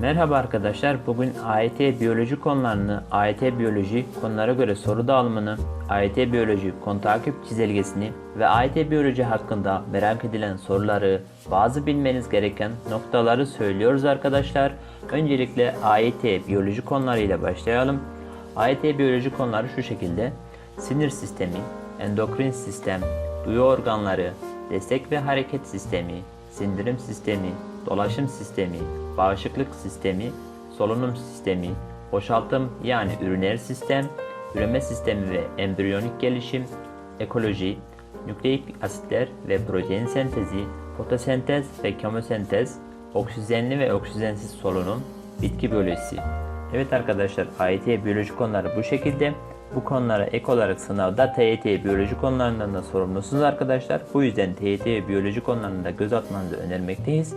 Merhaba arkadaşlar. Bugün AYT biyoloji konularını, AYT biyoloji konulara göre soru dağılımını, AYT biyoloji konu takip çizelgesini ve AYT biyoloji hakkında merak edilen soruları, bazı bilmeniz gereken noktaları söylüyoruz arkadaşlar. Öncelikle AYT biyoloji konularıyla başlayalım. AYT biyoloji konuları şu şekilde. Sinir sistemi, endokrin sistem, duyu organları, destek ve hareket sistemi, sindirim sistemi, dolaşım sistemi, bağışıklık sistemi, solunum sistemi, boşaltım yani üriner sistem, üreme sistemi ve embriyonik gelişim, ekoloji, nükleik asitler ve protein sentezi, fotosentez ve kemosentez, oksijenli ve oksijensiz solunum, bitki biyolojisi. Evet arkadaşlar AYT biyoloji konuları bu şekilde. Bu konulara ek olarak sınavda TYT biyoloji konularından da sorumlusunuz arkadaşlar. Bu yüzden TYT biyoloji konularında göz atmanızı önermekteyiz.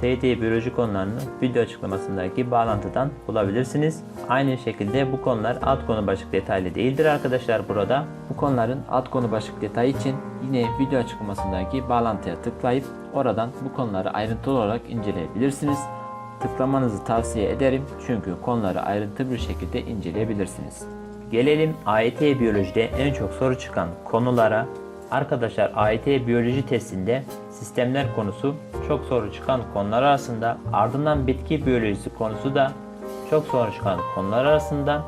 TYT biyoloji konularını video açıklamasındaki bağlantıdan bulabilirsiniz. Aynı şekilde bu konular alt konu başlık detaylı değildir arkadaşlar burada. Bu konuların alt konu başlık detayı için yine video açıklamasındaki bağlantıya tıklayıp oradan bu konuları ayrıntılı olarak inceleyebilirsiniz. Tıklamanızı tavsiye ederim çünkü konuları ayrıntılı bir şekilde inceleyebilirsiniz. Gelelim AYT biyolojide en çok soru çıkan konulara. Arkadaşlar AYT biyoloji testinde sistemler konusu çok soru çıkan konular arasında. Ardından bitki biyolojisi konusu da çok soru çıkan konular arasında.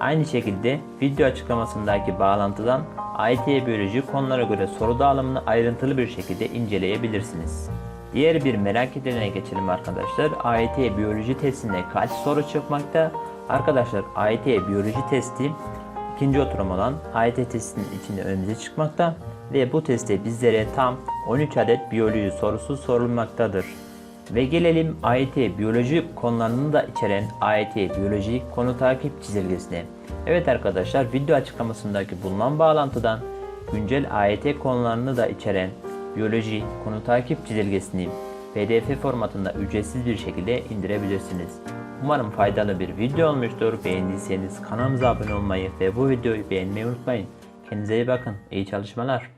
Aynı şekilde video açıklamasındaki bağlantıdan AYT biyoloji konulara göre soru dağılımını ayrıntılı bir şekilde inceleyebilirsiniz. Diğer bir merak edilene geçelim arkadaşlar. AYT biyoloji testinde kaç soru çıkmakta? Arkadaşlar AYT biyoloji testi ikinci oturum olan AYT testinin içinde önümüze çıkmakta ve bu testte bizlere tam 13 adet biyoloji sorusu sorulmaktadır. Ve gelelim AYT biyoloji konularını da içeren AYT biyoloji konu takip çizelgesine. Evet arkadaşlar video açıklamasındaki bulunan bağlantıdan güncel AYT konularını da içeren biyoloji konu takip çizelgesini PDF formatında ücretsiz bir şekilde indirebilirsiniz. Umarım faydalı bir video olmuştur. Beğendiyseniz kanalımıza abone olmayı ve bu videoyu beğenmeyi unutmayın. Kendinize iyi bakın. İyi çalışmalar.